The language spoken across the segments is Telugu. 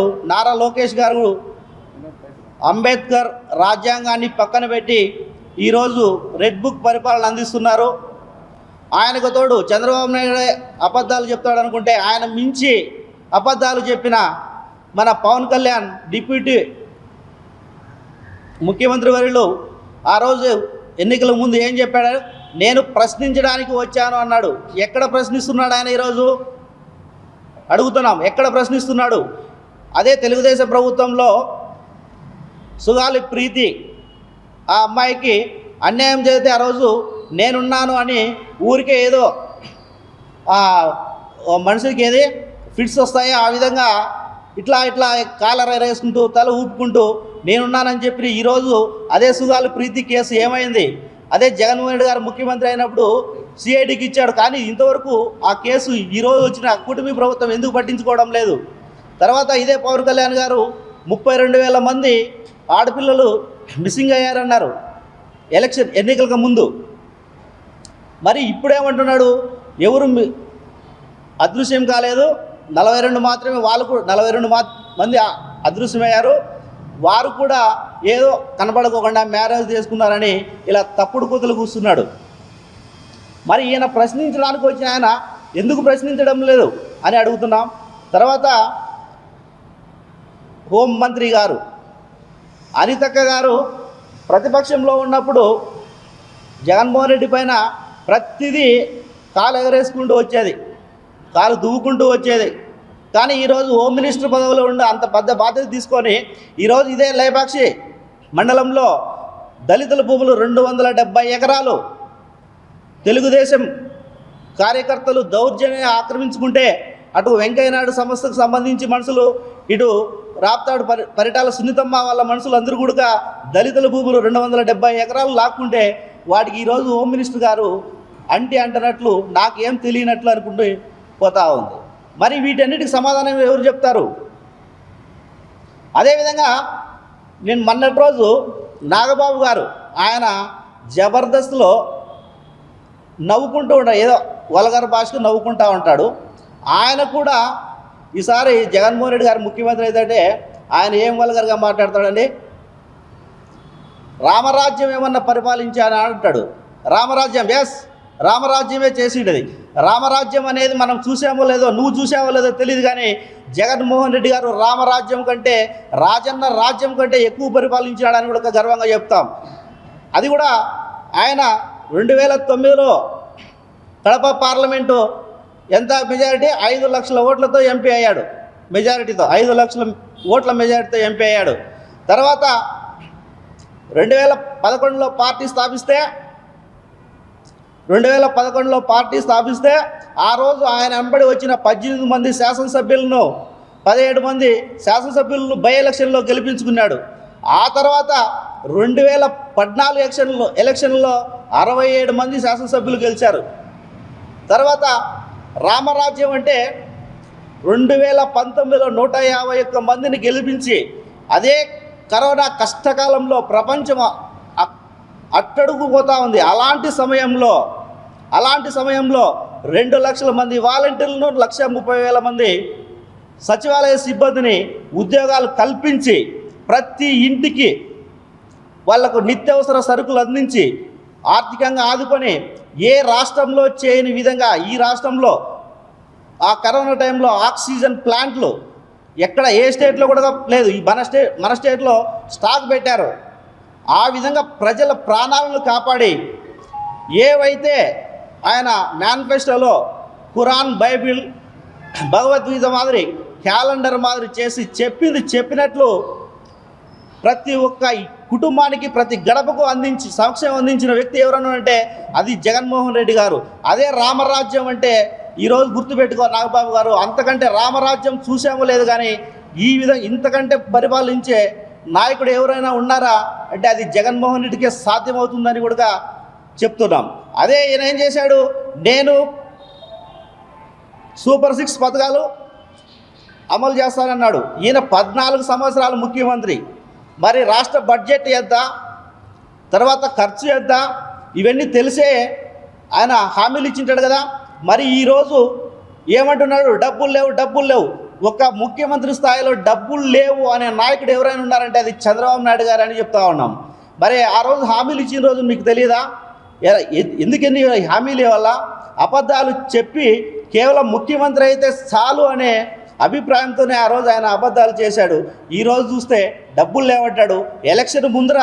నారా లోకేష్ గారు అంబేద్కర్ రాజ్యాంగాన్ని పక్కన పెట్టి ఈరోజు రెడ్ బుక్ పరిపాలన అందిస్తున్నారు. ఆయనకు తోడు చంద్రబాబు నాయుడు అబద్ధాలు చెప్తాడు అనుకుంటే ఆయన మించి అబద్ధాలు చెప్పిన మన పవన్ కళ్యాణ్ డిప్యూటీ ముఖ్యమంత్రి వర్యులు ఆ రోజు ఎన్నికల ముందు ఏం చెప్పాడు? నేను ప్రశ్నించడానికి వచ్చాను అన్నాడు. ఎక్కడ ప్రశ్నిస్తున్నాడు ఆయన ఈరోజు? అడుగుతున్నాం. ఎక్కడ ప్రశ్నిస్తున్నాడు? అదే తెలుగుదేశం ప్రభుత్వంలో సుగాలి ప్రీతి ఆ అమ్మాయికి అన్యాయం చేస్తే ఆ రోజు నేనున్నాను అని ఊరికే ఏదో మనుషులకి ఏది ఫిట్స్ వస్తాయో? ఆ విధంగా ఇట్లా ఇట్లా కాలర్ ఎరేసుకుంటూ తల ఊపుకుంటూ నేనున్నానని చెప్పి ఈరోజు అదే సుగాలి ప్రీతి కేసు ఏమైంది? అదే జగన్మోహన్ రెడ్డి గారు ముఖ్యమంత్రి అయినప్పుడు సిఐడికి ఇచ్చాడు. కానీ ఇంతవరకు ఆ కేసు ఈరోజు వచ్చిన కుటుంబీ ప్రభుత్వం ఎందుకు పట్టించుకోవడం లేదు? తర్వాత ఇదే పవన్ కళ్యాణ్ గారు ముప్పై రెండు వేల మంది ఆడపిల్లలు మిస్సింగ్ అయ్యారన్నారు. ఎలక్షన్ ఎన్నికలకు ముందు. మరి ఇప్పుడేమంటున్నాడు? ఎవరు అదృశ్యం కాలేదు. నలభై రెండు మాత్రమే వాళ్ళు కూడా నలభై రెండు మా మంది అదృశ్యమయ్యారు. వారు కూడా ఏదో కనబడకోకుండా మ్యారేజ్ చేసుకున్నారని ఇలా తప్పుడు కూతులు కూస్తున్నాడు. మరి ఈయన ప్రశ్నించడానికి వచ్చిన ఆయన ఎందుకు ప్రశ్నించడం లేదు అని అడుగుతున్నాం. తర్వాత హోంమంత్రి గారు అనితక్క గారు ప్రతిపక్షంలో ఉన్నప్పుడు జగన్మోహన్ రెడ్డి పైన ప్రతిదీ కాలు ఎగరేసుకుంటూ వచ్చేది. కాలు దువ్వుకుంటూ వచ్చేది. కానీ ఈరోజు హోమ్ మినిస్టర్ పదవిలో ఉండి అంత పెద్ద బాధ్యత తీసుకొని ఈరోజు ఇదే లేపాక్షి మండలంలో దళితుల భూములు రెండు వందల డెబ్బై ఎకరాలు తెలుగుదేశం కార్యకర్తలు దౌర్జన్య ఆక్రమించుకుంటే అటు వెంకయ్యనాయుడు సంస్థకు సంబంధించి మనుషులు ఇటు రాప్తాడు పరి పరిటాల సున్నితమ్మ వాళ్ళ మనుషులు అందరూ కూడా దళితుల భూములు రెండు వందల డెబ్బై ఎకరాలు లాక్కుంటే వాటికి ఈరోజు హోమ్ మినిస్టర్ గారు అంటి అంటనట్లు నాకేం తెలియనట్లు అనుకుంటూ పోతా ఉంది. మరి వీటన్నిటికి సమాధానం ఎవరు చెప్తారు? అదేవిధంగా నేను మొన్నటి రోజు నాగబాబు గారు ఆయన జబర్దస్త్లో నవ్వుకుంటూ ఉంటాడు ఏదో వల్గర్ భాషకు నవ్వుకుంటూ ఉంటాడు. ఆయన కూడా ఈసారి జగన్మోహన్ రెడ్డి గారు ముఖ్యమంత్రి అయితే ఆయన ఏం వల్గర్గా మాట్లాడతాడండి? రామరాజ్యం ఏమన్నా పరిపాలించాను అంటాడు. రామరాజ్యం ఎస్ రామరాజ్యమే చేసిండేది. రామరాజ్యం అనేది మనం చూసామో లేదో నువ్వు చూసావో లేదో తెలియదు కానీ జగన్మోహన్ రెడ్డి గారు రామరాజ్యం కంటే రాజన్న రాజ్యం కంటే ఎక్కువ పరిపాలించాడని కూడా గర్వంగా చెప్తాం. అది కూడా ఆయన రెండు వేల తొమ్మిదిలో కడప పార్లమెంటు ఎంత మెజారిటీ? ఐదు లక్షల ఓట్లతో ఎంపీ అయ్యాడు మెజారిటీతో. ఐదు లక్షల ఓట్ల మెజారిటీతో ఎంపీ అయ్యాడు. తర్వాత రెండు వేల పదకొండులో పార్టీ స్థాపిస్తే రెండు వేల పదకొండులో పార్టీ స్థాపిస్తే ఆ రోజు ఆయన వెంబడి వచ్చిన పద్దెనిమిది మంది శాసనసభ్యులను పదిహేడు మంది శాసనసభ్యులను బై ఎలక్షన్లో గెలిపించుకున్నాడు. ఆ తర్వాత రెండు వేల పద్నాలుగు ఎలక్షన్లో ఎలక్షన్లో అరవై ఏడు మంది శాసనసభ్యులు గెలిచారు. తర్వాత రామరాజ్యం అంటే రెండు వేల పంతొమ్మిదిలో నూట యాభై ఒక్క మందిని గెలిపించి అదే కరోనా కష్టకాలంలో ప్రపంచం అ- అట్టడుగు పోతా ఉంది. అలాంటి సమయంలో అలాంటి సమయంలో రెండు లక్షల మంది వాలంటీర్లను లక్ష ముప్పై వేల మంది సచివాలయ సిబ్బందిని ఉద్యోగాలు కల్పించి ప్రతి ఇంటికి వాళ్ళకు నిత్యావసర సరుకులు అందించి ఆర్థికంగా ఆదుకొని ఏ రాష్ట్రంలో చేయని విధంగా ఈ రాష్ట్రంలో ఆ కరోనా టైంలో ఆక్సిజన్ ప్లాంట్లు ఎక్కడ ఏ స్టేట్లో కూడా లేదు. ఈ మన స్టే మన స్టేట్లో స్టాక్ పెట్టారు. ఆ విధంగా ప్రజల ప్రాణాలను కాపాడి ఏవైతే ఆయన మేనిఫెస్టోలో ఖురాన్ బైబిల్ భగవద్గీత మాదిరి క్యాలెండర్ మాదిరి చేసి చెప్పింది చెప్పినట్లు ప్రతి ఒక్క కుటుంబానికి ప్రతి గడపకు అందించి సంక్షేమం అందించిన వ్యక్తి ఎవరన్నా అంటే అది జగన్మోహన్ రెడ్డి గారు. అదే రామరాజ్యం అంటే ఈరోజు గుర్తుపెట్టుకో నాగబాబు గారు అంతకంటే రామరాజ్యం చూసామో లేదు కానీ ఈ విధంగా ఇంతకంటే పరిపాలించే నాయకుడు ఎవరైనా ఉన్నారా అంటే అది జగన్మోహన్ రెడ్డికే సాధ్యమవుతుందని కూడా చెప్తున్నాం. అదే ఈయన ఏం చేశాడు? నేను సూపర్ సిక్స్ పథకాలు అమలు చేస్తానన్నాడు. ఈయన పద్నాలుగు సంవత్సరాలు ముఖ్యమంత్రి. మరి రాష్ట్ర బడ్జెట్ ఎంత? తర్వాత ఖర్చు ఎంత? ఇవన్నీ తెలిసే ఆయన హామీలు ఇచ్చింటాడు కదా. మరి ఈరోజు ఏమంటున్నాడు? డబ్బులు లేవు డబ్బులు లేవు. ఒక ముఖ్యమంత్రి స్థాయిలో డబ్బులు లేవు అనే నాయకుడు ఎవరైనా ఉన్నారంటే అది చంద్రబాబు నాయుడు గారు అని చెప్తా ఉన్నాం. మరి ఆ రోజు హామీలు ఇచ్చిన రోజు మీకు తెలియదా ఎందుకని హామీలు ఇవ్వాలా? అబద్ధాలు చెప్పి కేవలం ముఖ్యమంత్రి అయితే చాలు అనే అభిప్రాయంతోనే ఆ రోజు ఆయన అబద్ధాలు చేశాడు. ఈరోజు చూస్తే డబ్బులు లేవంటాడు. ఎలక్షన్ ముందర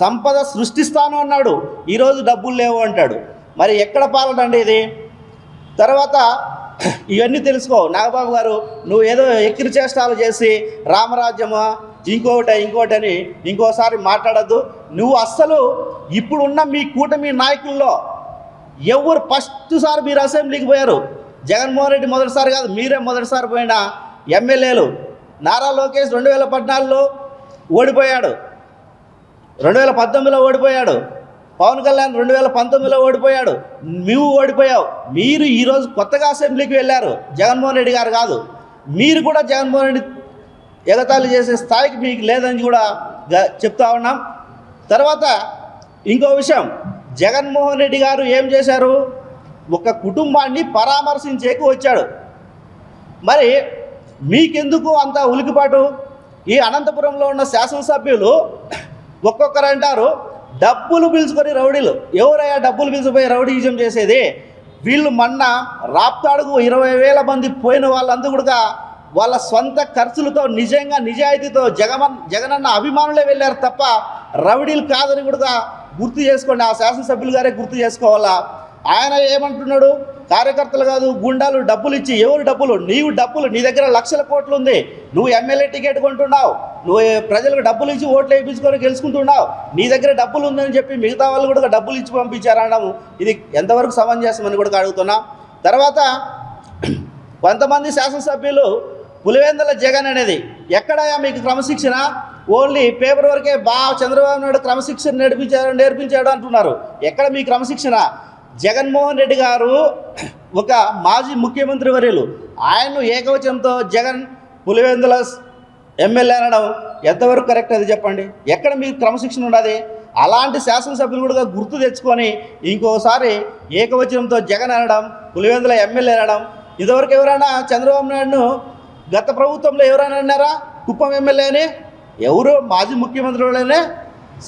సంపద సృష్టిస్తాను అన్నాడు. ఈరోజు డబ్బులు లేవు అంటాడు. మరి ఎక్కడ పాలన అండి ఇది? తర్వాత ఇవన్నీ తెలుసుకో. నాగబాబు గారు నువ్వు ఏదో ఎక్కిరి చేష్టాలు చేసి రామరాజ్యమా ఇంకొకటి ఇంకోటి అని ఇంకోసారి మాట్లాడద్దు. నువ్వు అస్సలు ఇప్పుడున్న మీ కూటమి నాయకుల్లో ఎవరు ఫస్ట్ సార్ మీరు అసెంబ్లీకి పోయారు? జగన్మోహన్ రెడ్డి మొదటిసారి కాదు మీరే మొదటిసారి పోయిన ఎమ్మెల్యేలు నారా లోకేష్ రెండు వేల పద్నాలుగులో ఓడిపోయాడు. రెండు వేల పంతొమ్మిదిలో ఓడిపోయాడు. పవన్ కళ్యాణ్ రెండు వేల పంతొమ్మిదిలో ఓడిపోయాడు. నువ్వు ఓడిపోయావు. మీరు ఈరోజు కొత్తగా అసెంబ్లీకి వెళ్ళారు. జగన్మోహన్ రెడ్డి గారు కాదు. మీరు కూడా జగన్మోహన్ రెడ్డి ఎగతాళి చేసే స్థాయికి మీకు లేదని కూడా చెప్తా ఉన్నాం. తర్వాత ఇంకో విషయం. జగన్మోహన్ రెడ్డి గారు ఏం చేశారు? ఒక కుటుంబాన్ని పరామర్శించేకి వచ్చాడు. మరి మీకెందుకు అంత ఉలికిపాటు? ఈ అనంతపురంలో ఉన్న శాసనసభ్యులు ఒక్కొక్కరు అంటారు డబ్బులు పిలుచుకొని రౌడీలు. ఎవరయ్యా డబ్బులు పిలిచిపోయి రౌడీజం చేసేది? వీళ్ళు మొన్న రాప్తాడుకు ఇరవై వేల మంది పోయిన వాళ్ళందరూ కూడా వాళ్ళ సొంత ఖర్చులతో నిజంగా నిజాయితీతో జగమన్ జగనన్న అభిమానులే వెళ్ళారు తప్ప రౌడీలు కాదని కూడా గుర్తు చేసుకోండి. ఆ శాసనసభ్యులు గారే గుర్తు చేసుకోవాలా? ఆయన ఏమంటున్నాడు? కార్యకర్తలు కాదు గుండాలు డబ్బులు ఇచ్చి ఎవరు డబ్బులు? నీవు డబ్బులు నీ దగ్గర లక్షల కోట్లు ఉంది. నువ్వు ఎమ్మెల్యే టికెట్ కొంటున్నావు. నువ్వు ప్రజలకు డబ్బులు ఇచ్చి ఓట్లు వేయించుకొని గెలుచుకుంటున్నావు. నీ దగ్గర డబ్బులు ఉందని చెప్పి మిగతా వాళ్ళు కూడా డబ్బులు ఇచ్చి పంపించారనడం ఇది ఎంతవరకు సమంజసమని కూడా అడుగుతున్నా. తర్వాత కొంతమంది శాసనసభ్యులు పులివెందుల జగన్ అనేది ఎక్కడయా మీకు క్రమశిక్షణ? ఓన్లీ పేపర్ వరకే బా చంద్రబాబు నాయుడు క్రమశిక్షణ నేర్పించాడు నేర్పించాడు అంటున్నారు. ఎక్కడ మీ క్రమశిక్షణ? జగన్మోహన్ రెడ్డి గారు ఒక మాజీ ముఖ్యమంత్రి వర్యులు. ఆయన్ను ఏకవచనంతో జగన్ పులివెందుల ఎమ్మెల్యే అనడం ఎంతవరకు కరెక్ట్ అది చెప్పండి? ఎక్కడ మీకు క్రమశిక్షణ ఉండదు? అలాంటి శాసనసభ్యులు కూడా గుర్తు తెచ్చుకొని ఇంకోసారి ఏకవచనంతో జగన్ అనడం పులివెందుల ఎమ్మెల్యే అనడం ఇదివరకు ఎవరైనా చంద్రబాబు నాయుడును గత ప్రభుత్వంలో ఎవరైనా అన్నారా? కుప్పం ఎమ్మెల్యే అని ఎవరు? మాజీ ముఖ్యమంత్రులనే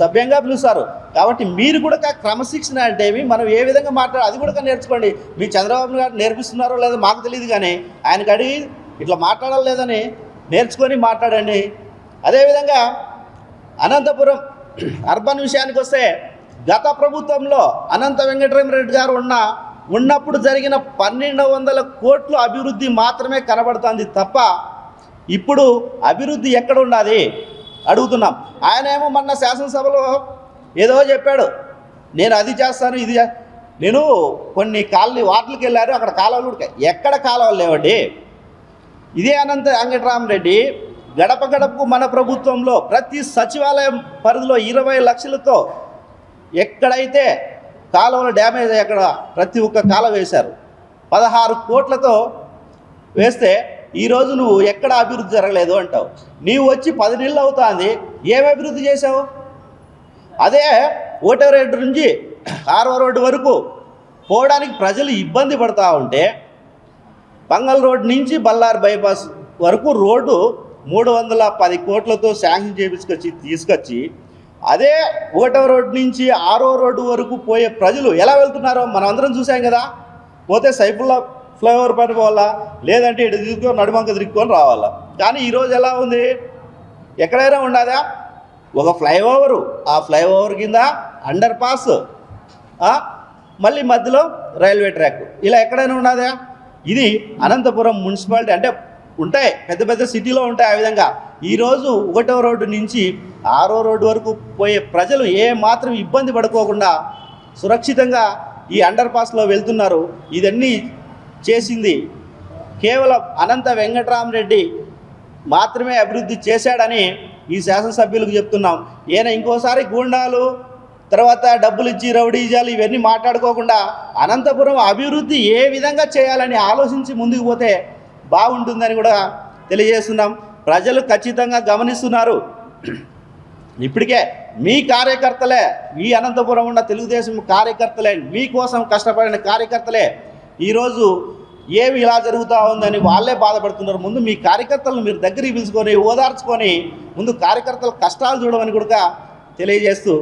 సభ్యంగా పిలుస్తారు. కాబట్టి మీరు కూడా క్రమశిక్షణ అంటే మనం ఏ విధంగా మాట్లాడాలి అది కూడా నేర్చుకోండి. మీ చంద్రబాబు గారు నేర్పిస్తున్నారో లేదో మాకు తెలియదు కానీ ఆయనకి అడిగి ఇట్లా మాట్లాడాలి లేదని నేర్చుకొని మాట్లాడండి. అదేవిధంగా అనంతపురం అర్బన్ విషయానికి వస్తే గత ప్రభుత్వంలో అనంత వెంకటరామరెడ్డి గారు ఉన్న ఉన్నప్పుడు జరిగిన పన్నెండు వందల కోట్ల అభివృద్ధి మాత్రమే కనబడుతుంది తప్ప ఇప్పుడు అభివృద్ధి ఎక్కడ ఉండాలి? అడుగుతున్నాం. ఆయన ఏమో మొన్న శాసనసభలో ఏదో చెప్పాడు. నేను అది చేస్తాను ఇది నేను కొన్ని కాలనీ వార్డులకు వెళ్ళారు అక్కడ కాలువలు కూడా ఎక్కడ కాలువలు లేవండి? ఇదే అనంత వెంకటరామరెడ్డి గడప గడపకు మన ప్రభుత్వంలో ప్రతి సచివాలయం పరిధిలో ఇరవై లక్షలతో ఎక్కడైతే కాలువలు డ్యామేజ్ అయ్యి అక్కడ ప్రతి ఒక్క కాలువ వేశారు. పదహారు కోట్లతో వేస్తే ఈరోజు నువ్వు ఎక్కడ అభివృద్ధి జరగలేదు అంటావు. నీవు వచ్చి పది నెలలు అవుతుంది ఏం అభివృద్ధి చేసావు అదే ఓటర్ రోడ్డు నుంచి ఆరవ రోడ్డు వరకు పోవడానికి ప్రజలు ఇబ్బంది పడతా ఉంటే పంగల్ రోడ్ నుంచి బల్లార్ బైపాస్ వరకు రోడ్డు మూడు వందల పది కోట్లతో శాంక్షన్ చేపించుకొచ్చి తీసుకొచ్చి అదే ఒకటవ రోడ్ నుంచి ఆరో రోడ్డు వరకు పోయే ప్రజలు ఎలా వెళ్తున్నారో మనం అందరం చూసాం కదా. పోతే సైఫుల్లా ఫ్లైఓవర్ పైన పోవాలా? లేదంటే ఇటు తీసుకొని నడుమంక తిరుక్కొని రావాలా? కానీ ఈరోజు ఎలా ఉంది? ఎక్కడైనా ఉండదా? ఒక ఫ్లైఓవరు. ఆ ఫ్లైఓవర్ కింద అండర్ పాస్ మళ్ళీ మధ్యలో రైల్వే ట్రాక్. ఇలా ఎక్కడైనా ఉన్నదా ఇది అనంతపురం మున్సిపాలిటీ అంటే ఉంటాయి. పెద్ద పెద్ద సిటీలో ఉంటాయి ఆ విధంగా. ఈరోజు ఒకటో రోడ్డు నుంచి ఆరో రోడ్డు వరకు పోయే ప్రజలు ఏ మాత్రం ఇబ్బంది పడుకోకుండా సురక్షితంగా ఈ అండర్ పాస్లో వెళ్తున్నారు. ఇదన్నీ చేసింది. కేవలం అనంత వెంకటరామరెడ్డి మాత్రమే అభివృద్ధి చేశాడని ఈ శాసనసభ్యులకు చెప్తున్నాం. ఈయన ఇంకోసారి గూండాలు తర్వాత డబ్బులు ఇచ్చి రౌడీజాలు ఇవన్నీ మాట్లాడుకోకుండా అనంతపురం అభివృద్ధి ఏ విధంగా చేయాలని ఆలోచించి ముందుకు పోతే బాగుంటుందని కూడా తెలియజేస్తున్నాం. ప్రజలు ఖచ్చితంగా గమనిస్తున్నారు. ఇప్పటికే మీ కార్యకర్తలే ఈ అనంతపురం ఉన్న తెలుగుదేశం కార్యకర్తలే మీకోసం కష్టపడిన కార్యకర్తలే ఈరోజు ఏమి ఇలా జరుగుతూ ఉందని వాళ్ళే బాధపడుతున్నారు. ముందు మీ కార్యకర్తలను మీరు దగ్గరికి పిలుచుకొని ఓదార్చుకొని ముందు కార్యకర్తల కష్టాలు చూడమని కూడా తెలియజేస్తూ